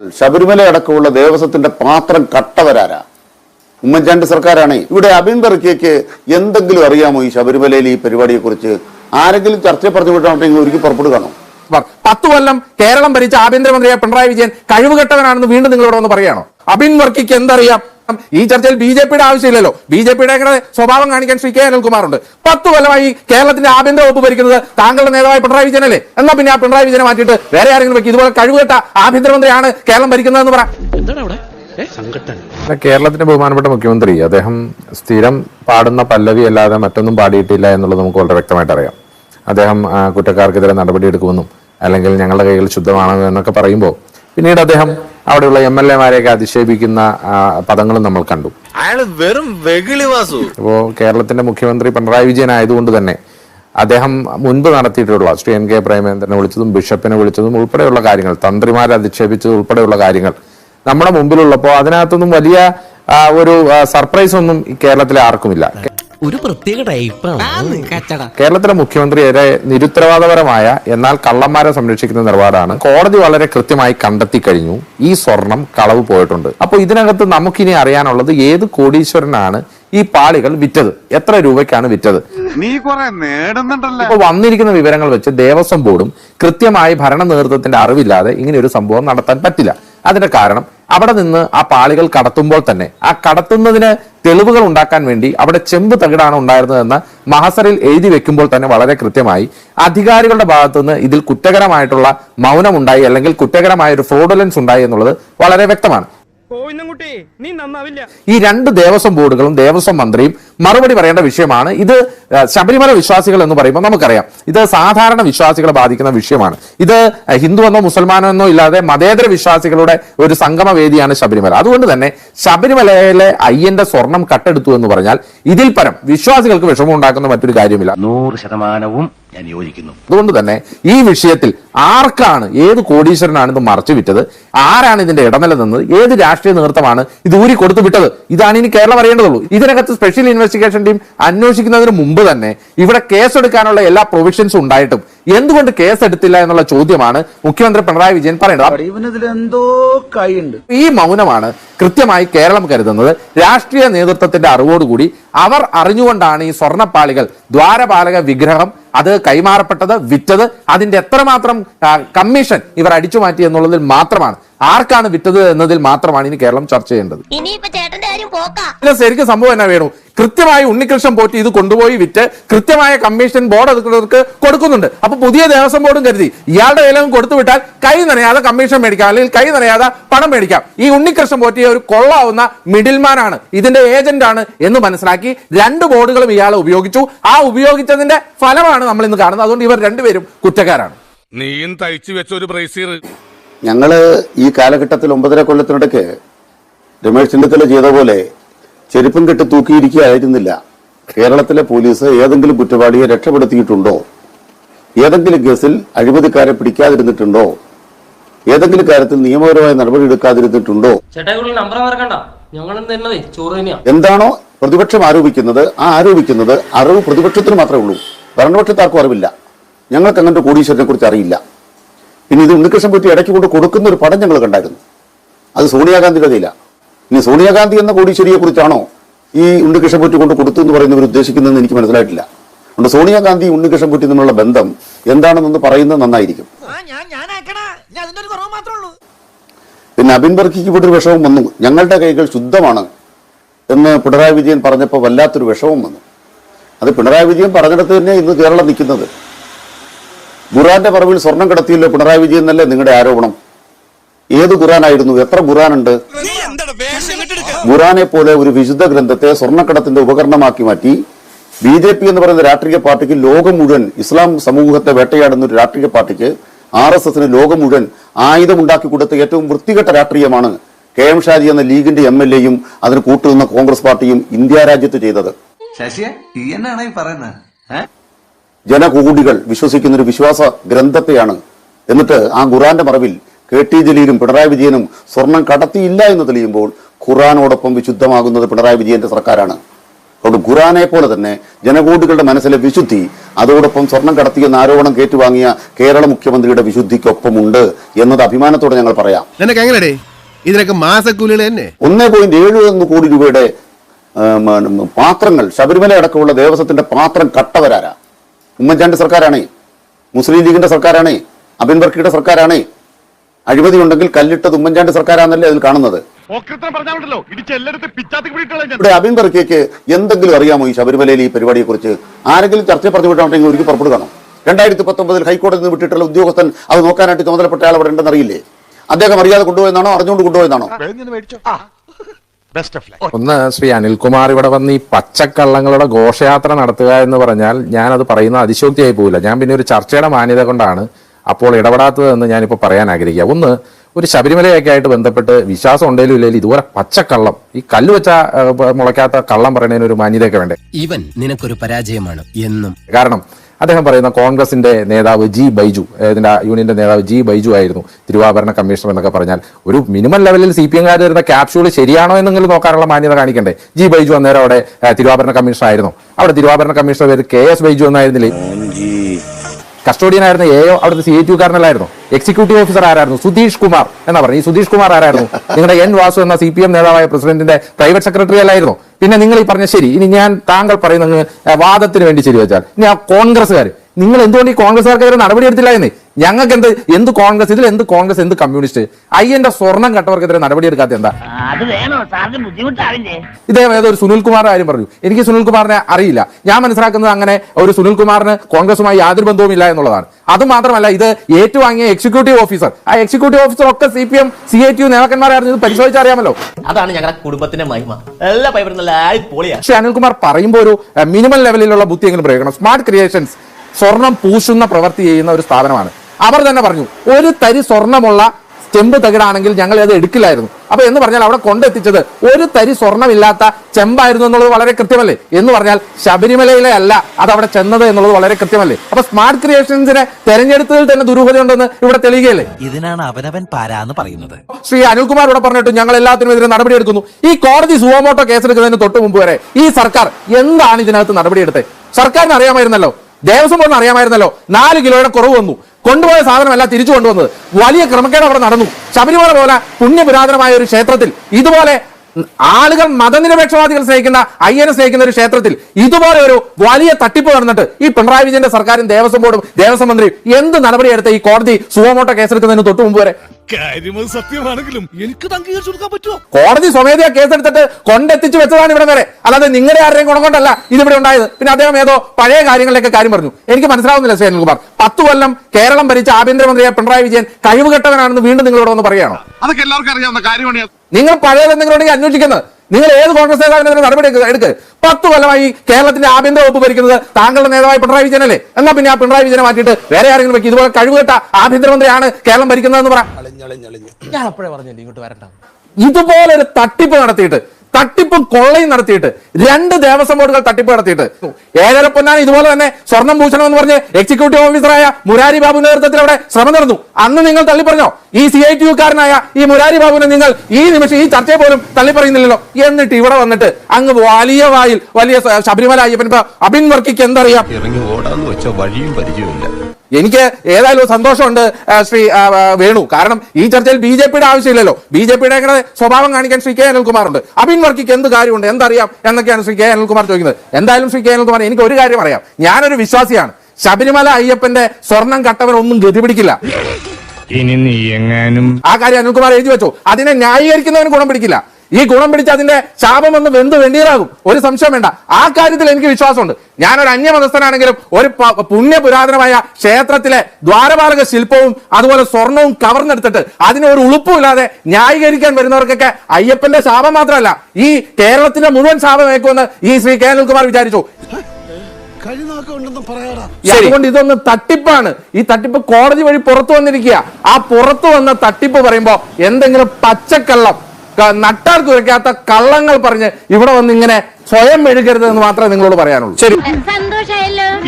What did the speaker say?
ശബരിമല അടക്കമുള്ള ദേവസ്വത്തിന്റെ പാത്രം കട്ടവരാരാ? ഉമ്മൻചാണ്ടി സർക്കാരാണ്. ഇവിടെ അഭിന്ദർക്കേക്ക് എന്തെങ്കിലും അറിയാമോ ഈ ശബരിമലയിൽ ഈ പരിപാടിയെ കുറിച്ച് ആരെങ്കിലും ചർച്ച പറഞ്ഞു വിട്ടാണെങ്കിൽ ഒരുക്കി പുറപ്പെടുകയാണോ പത്തു കൊല്ലം കേരളം ഭരിച്ച ആഭ്യന്തരമന്ത്രിയായ പിണറായി വിജയൻ കഴിവുകെട്ടവനാണെന്ന് വീണ്ടും നിങ്ങളോട് ഒന്ന് പറയണോ അബിൻ വർക്കിക്ക് എന്തറിയാം? ഈ ചർച്ചയിൽ ബി ജെ പിയുടെ ആവശ്യമില്ലല്ലോ. ബി ജെ പിയുടെ സ്വഭാവം കാണിക്കാൻ ശ്രീ കെ അനിൽകുമാറുണ്ട്. പത്ത് കൊല്ലമായി കേരളത്തിന്റെ ആഭ്യന്തര വകുപ്പ് ഭരിക്കുന്നത് താങ്കളുടെ നേതാവായ പിണറായി വിജയനല്ലേ? എന്നാ പിന്നെ ആ പിണറായി വിജയനെ മാറ്റിയിട്ട് വേറെ ആരെങ്കിലും വെക്കും. ഇതുപോലെ കഴിവുകെട്ട ആഭ്യന്തരമന്ത്രിയാണ് കേരളം ഭരിക്കുന്നതെന്ന് പറ. എന്താണ് അവിടെ? ഏ? കേരളത്തിന്റെ ബഹുമാനപ്പെട്ട മുഖ്യമന്ത്രി അദ്ദേഹം സ്ഥിരം പാടുന്ന പല്ലവി അല്ലാതെ മറ്റൊന്നും പാടിയിട്ടില്ല എന്നുള്ളത് നമുക്ക് വളരെ വ്യക്തമായിട്ട് അറിയാം. അദ്ദേഹം കുറ്റക്കാർക്കെതിരെ നടപടിയെടുക്കുമെന്നും അല്ലെങ്കിൽ ഞങ്ങളുടെ കൈകൾ ശുദ്ധമാണ് എന്നൊക്കെ പറയുമ്പോൾ പിന്നീട് അദ്ദേഹം അവിടെയുള്ള എം എൽ എമാരെയൊക്കെ അധിക്ഷേപിക്കുന്ന പദങ്ങളും നമ്മൾ കണ്ടു. അയാൾ വെറും വെകിളിവാസു അപ്പോ ഇപ്പോൾ കേരളത്തിന്റെ മുഖ്യമന്ത്രി പിണറായി വിജയൻ ആയതുകൊണ്ട് തന്നെ അദ്ദേഹം മുൻപ് നടത്തിയിട്ടുള്ള ശ്രീ എൻ കെ പ്രേമേന്ദ്രനെ വിളിച്ചതും ബിഷപ്പിനെ വിളിച്ചതും ഉൾപ്പെടെയുള്ള കാര്യങ്ങൾ തന്ത്രിമാരെ അധിക്ഷേപിച്ചത് ഉൾപ്പെടെയുള്ള കാര്യങ്ങൾ നമ്മുടെ മുമ്പിലുള്ളപ്പോൾ അതിനകത്തൊന്നും വലിയ ഒരു സർപ്രൈസ് ഒന്നും കേരളത്തിലെ ആർക്കുമില്ല. ഒരു പ്രത്യേക ടൈപ്പാണ് കച്ചട കേരളത്തിലെ മുഖ്യമന്ത്രി ഏറെ നിരുത്തരവാദപരമായ എന്നാൽ കള്ളന്മാരെ സംരക്ഷിക്കുന്ന നിലപാടാണ്. കോടതി വളരെ കൃത്യമായി കണ്ടെത്തി കഴിഞ്ഞു. ഈ സ്വർണം കളവ് പോയിട്ടുണ്ട്. അപ്പോൾ ഇതിനകത്ത് നമുക്കിനി അറിയാനുള്ളത് ഏത് കോടീശ്വരനാണ് ഈ പാളികൾ വിറ്റത്? എത്ര രൂപയ്ക്കാണ് വിറ്റത്? നീ കൊറേ നേടുന്നുണ്ടല്ലോ? ഇപ്പൊ വന്നിരിക്കുന്ന വിവരങ്ങൾ വെച്ച് ദേവസ്വം ബോർഡും കൃത്യമായി ഭരണ നേതൃത്വത്തിന്റെ അറിവില്ലാതെ ഇങ്ങനെ ഒരു സംഭവം നടത്താൻ പറ്റില്ല. അതിന്റെ കാരണം അവിടെ നിന്ന് ആ പാളികൾ കടത്തുമ്പോൾ തന്നെ ആ കടത്തുന്നതിന് തെളിവുകൾ ഉണ്ടാക്കാൻ വേണ്ടി അവിടെ ചെമ്പ് തകിടാണ് ഉണ്ടായിരുന്നതെന്ന് മഹസറിൽ എഴുതി വെക്കുമ്പോൾ തന്നെ വളരെ കൃത്യമായി. അധികാരികളുടെ ഭാഗത്തുനിന്ന് ഇതിൽ കുറ്റകരമായിട്ടുള്ള മൗനമുണ്ടായി അല്ലെങ്കിൽ കുറ്റകരമായ ഒരു ഫ്രോഡുലൻസ് ഉണ്ടായി എന്നുള്ളത് വളരെ വ്യക്തമാണ്. ഈ രണ്ട് ദേവസ്വം ബോർഡുകളും ദേവസ്വം മന്ത്രിയും മറുപടി പറയേണ്ട വിഷയമാണ്. ഇത് ശബരിമല വിശ്വാസികൾ എന്ന് പറയുമ്പോൾ നമുക്കറിയാം. ഇത് സാധാരണ വിശ്വാസികളെ ബാധിക്കുന്ന വിഷയമാണ്. ഇത് ഹിന്ദു ഹിന്ദുവെന്നോ മുസൽമാനോ എന്നോ ഇല്ലാതെ മതേതര വിശ്വാസികളുടെ ഒരു സംഗമ വേദിയാണ് ശബരിമല. അതുകൊണ്ട് തന്നെ ശബരിമലയിലെ അയ്യന്റെ സ്വർണം കട്ടെടുത്തു എന്ന് പറഞ്ഞാൽ ഇതിൽ പരം വിശ്വാസികൾക്ക് വിഷമം ഉണ്ടാക്കുന്ന മറ്റൊരു കാര്യമില്ല. നൂറ് ശതമാനവും ഞാൻ യോജിക്കുന്നു. അതുകൊണ്ട് തന്നെ ഈ വിഷയത്തിൽ ആർക്കാണ് ഏത് കോടീശ്വരനാണ് ഇത് മറച്ചു വിറ്റത്? ആരാണ് ഇതിന്റെ ഇടനില നിന്നത്? ഏത് രാഷ്ട്രീയ നേതൃത്വമാണ് ഇത് ഊരി കൊടുത്തു വിട്ടത്? ഇതാണ് ഇനി കേരളം അറിയേണ്ടതുള്ളൂ. ഇതിനകത്ത് സ്പെഷ്യൽ ഇൻവെസ്റ്റിഗേഷൻ ടീം അന്വേഷിക്കുന്നതിന് മുമ്പ് തന്നെ ഇവിടെ കേസെടുക്കാനുള്ള എല്ലാ പ്രൊവിഷൻസും ഉണ്ടായിട്ടും എന്തുകൊണ്ട് കേസെടുത്തില്ല എന്നുള്ള ചോദ്യമാണ് മുഖ്യമന്ത്രി പിണറായി വിജയൻ പറയുന്നത്. ഇവനതിൽ എന്തോ കൈയുണ്ട്. ഈ മൗനമാണ് കൃത്യമായി കേരളം കരുതുന്നത്. രാഷ്ട്രീയ നേതൃത്വത്തിന്റെ അറിവോടുകൂടി അവർ അറിഞ്ഞുകൊണ്ടാണ് ഈ സ്വർണപ്പാളികൾ ദ്വാരപാലക വിഗ്രഹം അത് കൈമാറപ്പെട്ടത് വിറ്റത് അതിന്റെ എത്രമാത്രം കമ്മീഷൻ ഇവർ അടിച്ചു മാറ്റി എന്നുള്ളതിൽ മാത്രമാണ്. ആർക്കാണ് വിറ്റത് എന്നതിൽ മാത്രമാണ് ഇനി കേരളം ചർച്ച ചെയ്യേണ്ടത്. ശരിക്കും സംഭവം എന്നാ വേണു? കൃത്യമായി ഉണ്ണികൃഷ്ണൻ പോറ്റി ഇത് കൊണ്ടുപോയി വിറ്റ് കൃത്യമായ കമ്മീഷൻ ബോർഡ് അധികൃതർക്ക് കൊടുക്കുന്നുണ്ട്. അപ്പൊ പുതിയ ദേവസ്വം ബോർഡും കരുതി. ഇയാളുടെ കയ്യിലും കൊടുത്തു വിട്ടാൽ കൈ നനയാതെ കമ്മീഷൻ മേടിക്കാം അല്ലെങ്കിൽ കൈ നനയാതെ പണം മേടിക്കാം. ഈ ഉണ്ണികൃഷ്ണൻ പോറ്റി ഒരു കൊള്ളാവുന്ന മിഡിൽമാൻ ആണ് ഇതിന്റെ ഏജന്റ് ആണ് എന്ന് മനസ്സിലാക്കി രണ്ട് ബോർഡുകളും ഇയാളെ ഉപയോഗിച്ചു. ആ ഉപയോഗിച്ചതിന്റെ ഫലമാണ് നമ്മൾ ഇന്ന് കാണുന്നത്. അതുകൊണ്ട് ഇവർ രണ്ടുപേരും കുറ്റക്കാരാണ്. നീയും തയ്ച്ചു വെച്ച ഒരു ഞങ്ങൾ ഈ കാലഘട്ടത്തിൽ ഒമ്പതര കൊല്ലത്തിനിടയ്ക്ക് രമേശ് ചെന്നിത്തല ചെയ്ത പോലെ ചെരുപ്പും കെട്ട് തൂക്കിയിരിക്കുകയായിരുന്നില്ല. കേരളത്തിലെ പോലീസ് ഏതെങ്കിലും കുറ്റവാളിയെ രക്ഷപ്പെടുത്തിയിട്ടുണ്ടോ? ഏതെങ്കിലും കേസിൽ അഴിമതിക്കാരെ പിടിക്കാതിരുന്നിട്ടുണ്ടോ? ഏതെങ്കിലും കാര്യത്തിൽ നിയമപരമായ നടപടി എടുക്കാതിരുന്നിട്ടുണ്ടോ? എന്താണോ പ്രതിപക്ഷം ആരോപിക്കുന്നത് ആ ആരോപിക്കുന്നത് അറിവ് പ്രതിപക്ഷത്തിന് മാത്രമേ ഉള്ളൂ. ഭരണപക്ഷത്താർക്കും അറിവില്ല. ഞങ്ങൾക്ക് അങ്ങനത്തെ കോടീശ്വരനെ കുറിച്ച് അറിയില്ല. പിന്നെ ഇത് ഉണ്ണികൃഷ്ണൻ പറ്റി ഇടയ്ക്ക് കൊണ്ട് കൊടുക്കുന്ന ഒരു പടം ഞങ്ങൾ കണ്ടായിരുന്നു. അത് സോണിയാഗാന്ധിയുടെ കയ്യില ഇനി സോണിയാഗാന്ധി എന്ന കോടീശ്വരിയെ കുറിച്ചാണോ ഈ ഉണ്ണികൃഷ്ണൻ പൊറ്റി കൊണ്ട് കൊടുത്തു എന്ന് പറയുന്നവർ ഉദ്ദേശിക്കുന്നതെന്ന് എനിക്ക് മനസ്സിലായിട്ടില്ല. അതുകൊണ്ട് സോണിയാഗാന്ധി ഉണ്ണികൃഷ്ണൻ പൊറ്റി തമ്മിലുള്ള ബന്ധം എന്താണെന്നൊന്ന് പറയുന്നത് നന്നായിരിക്കും. പിന്നെ അബിൻ ബർക്കിക്ക് ഇവിടെ ഒരു വിഷമം വന്നു. ഞങ്ങളുടെ കൈകൾ ശുദ്ധമാണ് എന്ന് പിണറായി വിജയൻ പറഞ്ഞപ്പോൾ വല്ലാത്തൊരു വിഷമം വന്നു. അത് പിണറായി വിജയൻ പറഞ്ഞിടത്ത് തന്നെ ഇന്ന് കേരളം നിൽക്കുന്നത്. ബുറാന്റെ പറവിൽ സ്വർണം കടത്തിയില്ലോ പിണറായി വിജയൻ എന്നല്ലേ നിങ്ങളുടെ ആരോപണം? ഏത് ഖുറാനായിരുന്നു എത്ര ഖുറാനുണ്ട് ഖുറാനെ പോലെ ഒരു വിശുദ്ധ ഗ്രന്ഥത്തെ സ്വർണക്കടത്തിന്റെ ഉപകരണമാക്കി മാറ്റി. ബി ജെ പി എന്ന് പറയുന്ന രാഷ്ട്രീയ പാർട്ടിക്ക് ലോകം മുഴുവൻ ഇസ്ലാം സമൂഹത്തെ വേട്ടയാടുന്ന ഒരു രാഷ്ട്രീയ പാർട്ടിക്ക് ആർ എസ് എസിന് ലോകം മുഴുവൻ ആയുധമുണ്ടാക്കി കൊടുത്ത ഏറ്റവും വൃത്തികെട്ട രാഷ്ട്രീയമാണ് കെ എം ഷാജി എന്ന ലീഗിന്റെ എം എൽ എയും അതിന് കൂട്ടുനിന്ന കോൺഗ്രസ് പാർട്ടിയും ഇന്ത്യ രാജ്യത്ത് ചെയ്തത്. ജനകൂടികൾ വിശ്വസിക്കുന്ന ഒരു വിശ്വാസ ഗ്രന്ഥത്തെയാണ്. എന്നിട്ട് ആ ഖുറാന്റെ മറവിൽ കെ ടി ജലീലും പിണറായി വിജയനും സ്വർണം കടത്തിയില്ല എന്ന് തെളിയുമ്പോൾ ഖുറാനോടൊപ്പം വിശുദ്ധമാകുന്നത് പിണറായി വിജയന്റെ സർക്കാരാണ്. അതുകൊണ്ട് ഖുറാനെ പോലെ തന്നെ ജനകോടികളുടെ മനസ്സിലെ വിശുദ്ധി അതോടൊപ്പം സ്വർണം കടത്തിയെന്ന ആരോപണം കേട്ടുവാങ്ങിയ കേരള മുഖ്യമന്ത്രിയുടെ വിശുദ്ധിക്കൊപ്പമുണ്ട് എന്നത് അഭിമാനത്തോടെ ഞങ്ങൾ പറയാം. നിനക്ക് എങ്ങനെടേ? ഇതിനൊക്കെ മാസക്കൂലികൾ തന്നെ. ഒന്നേ പോയിന്റ് ഏഴ് ഒന്ന് കോടി രൂപയുടെ പാത്രങ്ങൾ ശബരിമല അടക്കമുള്ള ദേവസ്വത്തിന്റെ പാത്രം കട്ടവരാരാ? ഉമ്മൻചാണ്ടി സർക്കാരാണേ മുസ്ലിം ലീഗിന്റെ സർക്കാരാണേ അബിൻ ബർക്കിയുടെ സർക്കാരാണേ അഴിമതി ഉണ്ടെങ്കിൽ കല്ലിട്ടത് ഉമ്മൻചാണ്ടി സർക്കാരാണല്ലേ അതിൽ കാണുന്നത്? ഇവിടെ അബിൻ വർക്കിക്ക് എന്തെങ്കിലും അറിയാമോ ഈ ശബരിമലയിൽ ഈ പരിപാടിയെ കുറിച്ച് ആരെങ്കിലും ചർച്ച പറഞ്ഞു വിട്ടാണെങ്കിൽ ഒരിക്കൽ കാണും. രണ്ടായിരത്തി പത്തൊമ്പതിൽ ഹൈക്കോടതിയിൽ നിന്ന് വിട്ടിട്ടുള്ള ഉദ്യോഗസ്ഥൻ അത് നോക്കാനായിട്ട് ചുമതലപ്പെട്ട ആൾ അവിടെ ഉണ്ടെന്ന് അറിയില്ലേ? അദ്ദേഹം അറിയാതെ കൊണ്ടുപോയെന്നാണോ? അറിഞ്ഞുകൊണ്ട് കൊണ്ടുപോയെന്നാണോ? ബെസ്റ്റ് ഓഫ് ലൈഫ് ഒന്ന് ശ്രീ അനിൽകുമാർ ഇവിടെ വന്ന് ഈ പച്ചക്കള്ളങ്ങളുടെ ഘോഷയാത്ര നടത്തുക എന്ന് പറഞ്ഞാൽ ഞാൻ അത് പറയുന്ന അതിശോക്തിയായി പോവില്ല. ഞാൻ പിന്നെ ഒരു ചർച്ചയുടെ മാന്യത കൊണ്ടാണ് അപ്പോൾ ഇടപെടാത്തതെന്ന് ഞാനിപ്പോൾ പറയാൻ ആഗ്രഹിക്കുക. ഒന്ന് ഒരു ശബരിമലയൊക്കെ ആയിട്ട് ബന്ധപ്പെട്ട് വിശ്വാസം ഉണ്ടെങ്കിലും ഇല്ലെങ്കിലും ഇതുപോലെ പച്ചക്കള്ളം ഈ കല്ല് വെച്ച മുളയ്ക്കാത്ത കള്ളം പറയുന്നതിന് ഒരു മാന്യതയൊക്കെ വേണ്ടേ? ഇവൻ നിനക്കൊരു പരാജയമാണ് എന്നും. കാരണം അദ്ദേഹം പറയുന്ന കോൺഗ്രസിന്റെ നേതാവ് ജി ബൈജു ഇതിന്റെ യൂണിയന്റെ നേതാവ് ജി ബൈജു ആയിരുന്നു തിരുവാഭരണ കമ്മീഷണർ എന്നൊക്കെ പറഞ്ഞാൽ. ഒരു മിനിമം ലെവലിൽ സി പി എംകാർ തരുന്ന ക്യാപ്സ്യൂൾ ശരിയാണോ എന്നെങ്കിലും നോക്കാനുള്ള മാന്യത കാണിക്കണ്ടേ? ജി ബൈജു അന്നേരം അവിടെ തിരുവാഭരണ കമ്മീഷണർ ആയിരുന്നു അവിടെ തിരുവാഭരണ കമ്മീഷണർ പേര് കെ എസ് ബൈജു എന്നായിരുന്നില്ലേ? കസ്റ്റോഡിയൻ ആയിരുന്ന എയോ അവിടുത്തെ സി ഐ ടി കാരനല്ലായിരുന്നു? എക്സിക്യൂട്ടീവ് ഓഫീസർ ആരായിരുന്നു? സുധീഷ് കുമാർ എന്നാ പറഞ്ഞു. ഈ സുധീഷ് കുമാർ ആരായിരുന്നു? നിങ്ങളുടെ എൻ വാസു എന്ന സി പി എം നേതാവായ പ്രസിഡന്റിന്റെ പ്രൈവറ്റ് സെക്രട്ടറി അല്ലായിരുന്നു? പിന്നെ നിങ്ങൾ ഈ പറഞ്ഞ ശരി ഇനി ഞാൻ താങ്കൾ പറയുന്ന വാദത്തിന് വേണ്ടി ശരി വെച്ചാൽ. ഇനി ആ കോൺഗ്രസ്സുകാർ നിങ്ങൾ എന്തുകൊണ്ട് ഈ കോൺഗ്രസ്സുകാർക്കെതിരെ നടപടി എടുത്തില്ല എന്ന്? ഞങ്ങൾക്ക് എന്ത് എന്ത് കോൺഗ്രസ്? ഇതിൽ എന്ത് കോൺഗ്രസ് എന്ത് കമ്മ്യൂണിസ്റ്റ്? അയ്യന്റെ സ്വർണം കട്ടവർക്കെതിരെ നടപടി എടുക്കാത്ത എന്താ? ഇദ്ദേഹം ഏതോ ഒരു സുനിൽകുമാറിന്റെ കാര്യം പറഞ്ഞു. എനിക്ക് സുനിൽകുമാറിനെ അറിയില്ല. ഞാൻ മനസ്സിലാക്കുന്നത് അങ്ങനെ ഒരു സുനിൽകുമാറിന് കോൺഗ്രസുമായി യാതൊരു ബന്ധവും ഇല്ല എന്നുള്ളതാണ്. അത് മാത്രമല്ല ഇത് ഏറ്റുവാങ്ങിയ എക്സിക്യൂട്ടീവ് ഓഫീസർ ആ എക്സിക്യൂട്ടീവ് ഓഫീസർ ഒക്കെ C P M C I T നേതാക്കന്മാരായിരുന്നു. ഇത് പരിശോധിച്ചറിയാമല്ലോ. അതാണ് ഞങ്ങളുടെ കുടുംബത്തിന്റെ മഹിമ. എല്ലാ പക്ഷേ നല്ല കുമാർ പക്ഷെ അനിൽകുമാർ പറയുമ്പോൾ ഒരു മിനിമം ലെവലിലുള്ള ബുദ്ധിയെങ്കിലും പ്രയോഗിക്കണം. സ്മാർട്ട് ക്രിയേഷൻസ് സ്വർണം പൂശുന്ന പ്രവൃത്തി ചെയ്യുന്ന ഒരു സ്ഥാപനമാണ്. അവർ തന്നെ പറഞ്ഞു ഒരു തരി സ്വർണമുള്ള ചെമ്പ് തകിടാണെങ്കിൽ ഞങ്ങൾ അത് എടുക്കില്ലായിരുന്നു. അപ്പൊ എന്ന് പറഞ്ഞാൽ അവിടെ കൊണ്ടെത്തിച്ചത് ഒരു തരി സ്വർണമില്ലാത്ത ചെമ്പായിരുന്നു എന്നുള്ളത് വളരെ കൃത്യമല്ലേ? എന്ന് പറഞ്ഞാൽ ശബരിമലയിലെ അല്ല അത് അവിടെ ചെന്നത് എന്നുള്ളത് വളരെ കൃത്യമല്ലേ? അപ്പൊ സ്മാർട്ട് ക്രിയേഷൻസിനെ തെരഞ്ഞെടുത്തതിൽ തന്നെ ദുരൂഹതയുണ്ടെന്ന് ഇവിടെ തെളിയുകയല്ലേ? ഇതിനാണ് അവനവൻ പാരാന്ന് പറയുന്നത്. ശ്രീ അനിൽകുമാർ ഇവിടെ പറഞ്ഞിട്ട് ഞങ്ങൾ എല്ലാത്തിനും എതിരെ നടപടിയെടുക്കുന്നു ഈ കോടതി സുവമോട്ടോ കേസെടുക്കുന്നതിന് തൊട്ട് മുമ്പ് വരെ ഈ സർക്കാർ എന്താണ് ഇതിനകത്ത് നടപടിയെടുത്തത് സർക്കാരിന് അറിയാമായിരുന്നല്ലോ ദേവസ്വം ബോർഡിന് അറിയാമായിരുന്നല്ലോ. നാല് കിലോയുടെ കുറവ് വന്നു. കൊണ്ടുപോയ സാധനമല്ല തിരിച്ചു കൊണ്ടുവന്നത്. വലിയ ക്രമക്കേട് അവിടെ നടന്നു. ശബരിമല പോലെ പുണ്യപുരാതനമായ ഒരു ക്ഷേത്രത്തിൽ ഇതുപോലെ ആളുകൾ മതനിരപേക്ഷവാദികൾ സ്നേഹിക്കുന്ന അയ്യനെ സ്നേഹിക്കുന്ന ഒരു ക്ഷേത്രത്തിൽ ഇതുപോലെ ഒരു വലിയ തട്ടിപ്പ് നടന്നിട്ട് ഈ പിണറായി വിജയന്റെ സർക്കാരും ദേവസ്വം ബോർഡും ദേവസ്വം മന്ത്രിയും എന്ത് നടപടിയെടുത്ത ഈ കോടതി സുവമോട്ടോ കേസെടുക്കുന്നതിന് തൊട്ടു മുമ്പ് വരെ? കാര്യമത് സത്യമാണെങ്കിലും എനിക്ക് അംഗീകരിച്ചു കൊടുക്കാൻ പറ്റുമോ? കോടതി സ്വമേധയാ കേസെടുത്തിട്ട് കൊണ്ടെത്തിച്ചു വെച്ചതാണ് ഇവിടെ വരെ. അല്ലാതെ നിങ്ങളുടെ ആരുടെയും ഗുണം കൊണ്ടല്ല ഇതിവിടെ ഉണ്ടായത്. പിന്നെ അദ്ദേഹം ഏതോ പഴയ കാര്യങ്ങളിലൊക്കെ കാര്യം പറഞ്ഞു. എനിക്ക് മനസ്സിലാവുന്നില്ല സുനിൽകുമാർ പത്ത് കൊല്ലം കേരളം ഭരിച്ച ആഭ്യന്തരമന്ത്രിയായ പിണറായി വിജയൻ കഴിവുകെട്ടവനാണെന്ന് വീണ്ടും നിങ്ങളോട് ഒന്ന് പറയുകയാണോ? അതൊക്കെ എല്ലാവർക്കും അറിയാവുന്ന കാര്യമാണ്. നിങ്ങൾ പഴയത് എന്തെങ്കിലും ഉണ്ടെങ്കിൽ അന്വേഷിക്കുന്നത്. നിങ്ങൾ ഏത് കോൺഗ്രസ് നേതാവിനെതിരെ നടപടി എടുക്കുക എടുക്ക്? പത്ത് കൊല്ലമായി കേരളത്തിന്റെ ആഭ്യന്തര വകുപ്പ് ഭരിക്കുന്നത് താങ്കളുടെ നേതാവായ പിണറായി വിജയനല്ലേ? എന്നാ പിന്നെ ആ പിണറായി വിജയനെ മാറ്റിയിട്ട് വേറെ ആരെങ്കിലും വെക്കും. ഇതുപോലെ കഴിവുകെട്ട ആഭ്യന്തരമന്ത്രിയാണ് കേരളം ഭരിക്കുന്നതെന്ന് പറഞ്ഞു ഞാൻ അപ്പോഴേ പറഞ്ഞില്ലേ ഇങ്ങോട്ട് വരണ്ട? ഇതുപോലെ ഒരു തട്ടിപ്പ് നടത്തിയിട്ട് തട്ടിപ്പും കൊള്ളയും നടത്തിയിട്ട് രണ്ട് ദേവസ്വം ബോർഡുകൾ തട്ടിപ്പ് നടത്തിയിട്ട്. ഏഴര പൊന്നാൻ ഇതുപോലെ തന്നെ സ്വർണം ഭൂഷണം എന്ന് പറഞ്ഞ് എക്സിക്യൂട്ടീവ് ഓഫീസറായ മുരാരി ബാബു നേതൃത്വത്തിൽ അവിടെ ശ്രമം നടന്നു. അന്ന് നിങ്ങൾ തള്ളി പറഞ്ഞോ ഈ സി ഐ ടി യുക്കാരനായ ഈ മുരാരി ബാബുവിനെ നിങ്ങൾ ഈ നിമിഷം ഈ ചർച്ചയെ പോലും തള്ളി പറയുന്നില്ലല്ലോ എന്നിട്ട് ഇവിടെ വന്നിട്ട് അങ്ങ് വലിയ വായിൽ വലിയ ശബരിമല അയ്യപ്പൻ അബിൻ വർക്കിക്ക് എന്തറിയാം? ഇറങ്ങി ഓടാന്ന് വെച്ച വഴിയും പരിചയമില്ല എനിക്ക് ഏതായാലും സന്തോഷമുണ്ട് ശ്രീ വേണു. കാരണം ഈ ചർച്ചയിൽ ബി ജെ പിയുടെ ആവശ്യമില്ലല്ലോ. ബി ജെ പിയുടെ അങ്ങനെ സ്വഭാവം കാണിക്കാൻ ശ്രീ കെ അനിൽകുമാറുണ്ട്. അബിൻ വർക്കിക്ക് എന്ത് കാര്യമുണ്ട്? എന്തറിയാം? എന്നൊക്കെയാണ് ശ്രീ കെ അനിൽകുമാർ ചോദിക്കുന്നത്. എന്തായാലും ശ്രീ കെ അനിൽകുമാർ എനിക്ക് ഒരു കാര്യം അറിയാം. ഞാനൊരു വിശ്വാസിയാണ്. ശബരിമല അയ്യപ്പന്റെ സ്വർണം കട്ടവൻ ഒന്നും ഗതി പിടിക്കില്ല. ഇനി നീ എങ്ങാനും ആ കാര്യം അനിൽകുമാർ എഴുതി വെച്ചു. അതിനെ ന്യായീകരിക്കുന്നവന് ഗുണം പിടിക്കില്ല. ഈ ഗുണം പിടിച്ച് അതിന്റെ ശാപം ഒന്ന് വെന്ത് വെണ്ണീറാകും ഒരു സംശയം വേണ്ട. ആ കാര്യത്തിൽ എനിക്ക് വിശ്വാസമുണ്ട്. ഞാനൊരു അന്യമതസ്ഥനാണെങ്കിലും ഒരു പുണ്യ പുരാതനമായ ക്ഷേത്രത്തിലെ ദ്വാരപാലക ശില്പവും അതുപോലെ സ്വർണവും കവർന്നെടുത്തിട്ട് അതിന് ഒരു ഉളുപ്പുമില്ലാതെ ന്യായീകരിക്കാൻ വരുന്നവർക്കൊക്കെ അയ്യപ്പന്റെ ശാപം മാത്രമല്ല ഈ കേരളത്തിന്റെ മുഴുവൻ ശാപം ശാപമേക്കുമെന്ന് ഈ ശ്രീ കെ അനിൽകുമാർ വിചാരിച്ചു. അതുകൊണ്ട് ഇതൊന്ന് തട്ടിപ്പാണ്. ഈ തട്ടിപ്പ് കോടതി വഴി പുറത്തു വന്നിരിക്കുക. ആ പുറത്തു വന്ന തട്ടിപ്പ് പറയുമ്പോ എന്തെങ്കിലും പച്ചക്കള്ളം ക- നട്ടാൽ കുരയ്ക്കാത്ത കള്ളങ്ങൾ പറഞ്ഞ് ഇവിടെ വന്ന് ഇങ്ങനെ സ്വയം മെഴുകരുത് എന്ന് മാത്രമേ നിങ്ങളോട് പറയാനുള്ളൂ. ശരി. സന്തോഷായല്ലോ.